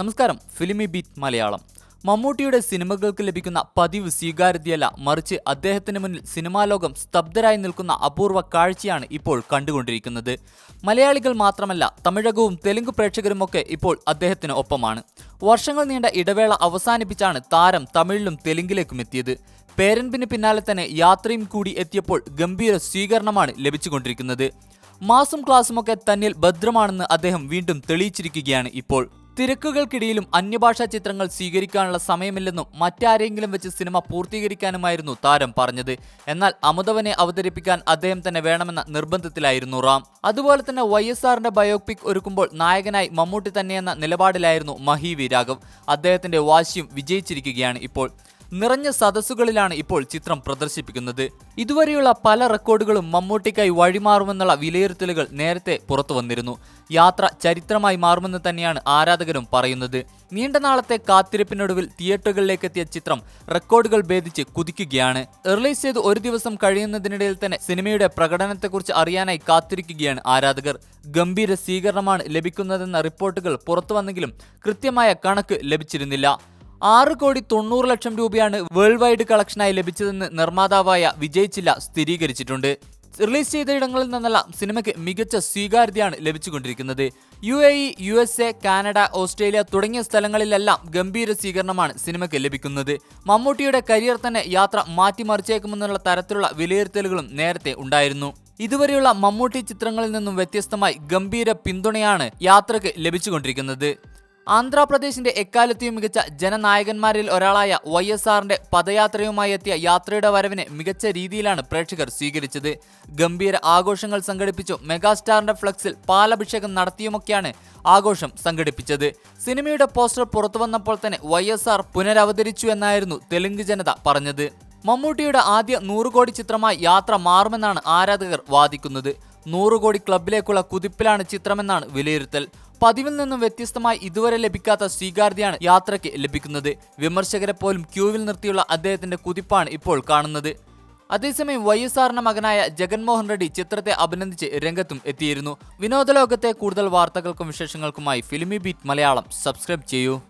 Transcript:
നമസ്കാരം. ഫിലിമി ബീറ്റ് മലയാളം. മമ്മൂട്ടിയുടെ സിനിമകൾക്ക് ലഭിക്കുന്ന പതിവ് സ്വീകാര്യതയല്ല മറിച്ച് അദ്ദേഹത്തിന് മുന്നിൽ സിനിമാ ലോകം സ്തബ്ധരായി നിൽക്കുന്ന അപൂർവ കാഴ്ചയാണ് ഇപ്പോൾ കണ്ടുകൊണ്ടിരിക്കുന്നത്. മലയാളികൾ മാത്രമല്ല തമിഴകവും തെലുങ്ക് പ്രേക്ഷകരുമൊക്കെ ഇപ്പോൾ അദ്ദേഹത്തിന് ഒപ്പമാണ്. വർഷങ്ങൾ നീണ്ട ഇടവേള അവസാനിപ്പിച്ചാണ് താരം തമിഴിലും തെലുങ്കിലേക്കും എത്തിയത്. പേരൻപിന് പിന്നാലെ തന്നെ യാത്രയും കൂടി എത്തിയപ്പോൾ ഗംഭീര സ്വീകരണമാണ് ലഭിച്ചുകൊണ്ടിരിക്കുന്നത്. മാസും ക്ലാസുമൊക്കെ തന്നിൽ ഭദ്രമാണെന്ന് അദ്ദേഹം വീണ്ടും തെളിയിച്ചിരിക്കുകയാണ് ഇപ്പോൾ. തിരക്കുകൾക്കിടയിലും അന്യഭാഷാ ചിത്രങ്ങൾ സ്വീകരിക്കാനുള്ള സമയമില്ലെന്നും മറ്റാരെങ്കിലും വെച്ച് സിനിമ പൂർത്തീകരിക്കാനുമായിരുന്നു താരം പറഞ്ഞത്. എന്നാൽ അമുതവനെ അവതരിപ്പിക്കാൻ അദ്ദേഹം തന്നെ വേണമെന്ന നിർബന്ധത്തിലായിരുന്നു റാം. അതുപോലെ തന്നെ വൈ എസ് ആറിന്റെ ബയോപിക് ഒരുക്കുമ്പോൾ നായകനായി മമ്മൂട്ടി തന്നെയെന്ന നിലപാടിലായിരുന്നു മഹി വി അദ്ദേഹത്തിന്റെ വാശിയും വിജയിച്ചിരിക്കുകയാണ് ഇപ്പോൾ. നിറഞ്ഞ സദസ്സുകളിലാണ് ഇപ്പോൾ ചിത്രം പ്രദർശിപ്പിക്കുന്നത്. ഇതുവരെയുള്ള പല റെക്കോർഡുകളും മമ്മൂട്ടിക്കായി വഴിമാറുമെന്നുള്ള വിലയിരുത്തലുകൾ നേരത്തെ പുറത്തു വന്നിരുന്നു. യാത്ര ചരിത്രമായി മാറുമെന്ന് തന്നെയാണ് ആരാധകരും പറയുന്നത്. നീണ്ട നാളത്തെ കാത്തിരിപ്പിനൊടുവിൽ തിയേറ്ററുകളിലേക്ക് എത്തിയ ചിത്രം റെക്കോർഡുകൾ ഭേദിച്ച് കുതിക്കുകയാണ്. റിലീസ് ചെയ്ത് ഒരു ദിവസം കഴിയുന്നതിനിടയിൽ തന്നെ സിനിമയുടെ പ്രകടനത്തെക്കുറിച്ച് അറിയാനായി കാത്തിരിക്കുകയാണ് ആരാധകർ. ഗംഭീര സ്വീകരണമാണ് ലഭിക്കുന്നതെന്ന റിപ്പോർട്ടുകൾ പുറത്തു വന്നെങ്കിലും കൃത്യമായ കണക്ക് ലഭിച്ചിരുന്നില്ല. ആറ് കോടി തൊണ്ണൂറ് ലക്ഷം രൂപയാണ് വേൾഡ് വൈഡ് കളക്ഷനായി ലഭിച്ചതെന്ന് നിർമ്മാതാവായ വിജയ് ചില്ല സ്ഥിരീകരിച്ചിട്ടുണ്ട്. റിലീസ് ചെയ്ത ഇടങ്ങളിൽ നിന്നെല്ലാം സിനിമയ്ക്ക് മികച്ച സ്വീകാര്യതയാണ് ലഭിച്ചുകൊണ്ടിരിക്കുന്നത്. U A E U S A Canada Australia തുടങ്ങിയ സ്ഥലങ്ങളിലെല്ലാം ഗംഭീര സ്വീകരണമാണ് സിനിമയ്ക്ക് ലഭിക്കുന്നത്. മമ്മൂട്ടിയുടെ കരിയർ തന്നെ യാത്ര മാറ്റിമറിച്ചേക്കുമെന്നുള്ള തരത്തിലുള്ള വിലയിരുത്തലുകളും നേരത്തെ ഉണ്ടായിരുന്നു. ഇതുവരെയുള്ള മമ്മൂട്ടി ചിത്രങ്ങളിൽ നിന്നും വ്യത്യസ്തമായി ഗംഭീര പിന്തുണയാണ് യാത്രയ്ക്ക് ലഭിച്ചുകൊണ്ടിരിക്കുന്നത്. ആന്ധ്രാപ്രദേശിന്റെ എക്കാലത്തെയും മികച്ച ജനനായകന്മാരിൽ ഒരാളായ വൈ എസ് ആറിന്റെ പദയാത്രയുമായി എത്തിയ യാത്രയുടെ വരവിനെ മികച്ച രീതിയിലാണ് പ്രേക്ഷകർ സ്വീകരിച്ചത്. ഗംഭീര ആഘോഷങ്ങൾ സംഘടിപ്പിച്ചു മെഗാസ്റ്റാറിന്റെ ഫ്ലക്സിൽ പാലഭിഷേകം നടത്തിയുമൊക്കെയാണ് ആഘോഷം സംഘടിപ്പിച്ചത്. സിനിമയുടെ പോസ്റ്റർ പുറത്തു വന്നപ്പോൾ തന്നെ വൈ എസ് ആർ പുനരവതരിച്ചു എന്നായിരുന്നു തെലുങ്ക് ജനത പറഞ്ഞത്. മമ്മൂട്ടിയുടെ ആദ്യ നൂറ് കോടി ചിത്രമായി യാത്ര മാറുമെന്നാണ് ആരാധകർ വാദിക്കുന്നത്. നൂറ് കോടി ക്ലബിലേക്കുള്ള കുതിപ്പിലാണ് ചിത്രമെന്നാണ് വിലയിരുത്തൽ. പതിവിൽ നിന്നും വ്യത്യസ്തമായി ഇതുവരെ ലഭിക്കാത്ത സ്വീകാര്യതയാണ് യാത്രയ്ക്ക് ലഭിക്കുന്നത്. വിമർശകരെ പോലും ക്യൂവിൽ നിർത്തിയുള്ള അദ്ദേഹത്തിന്റെ കുതിപ്പാണ് ഇപ്പോൾ കാണുന്നത്. അതേസമയം വൈ എസ് ആറിന്റെ മകനായ ജഗൻമോഹൻ റെഡ്ഡി ചിത്രത്തെ അഭിനന്ദിച്ച് രംഗത്തും എത്തിയിരുന്നു. വിനോദലോകത്തെ കൂടുതൽ വാർത്തകൾക്കും വിശേഷങ്ങൾക്കുമായി ഫിലിമി ബീറ്റ് മലയാളം. സബ്സ്ക്രൈബ് ചെയ്യൂ.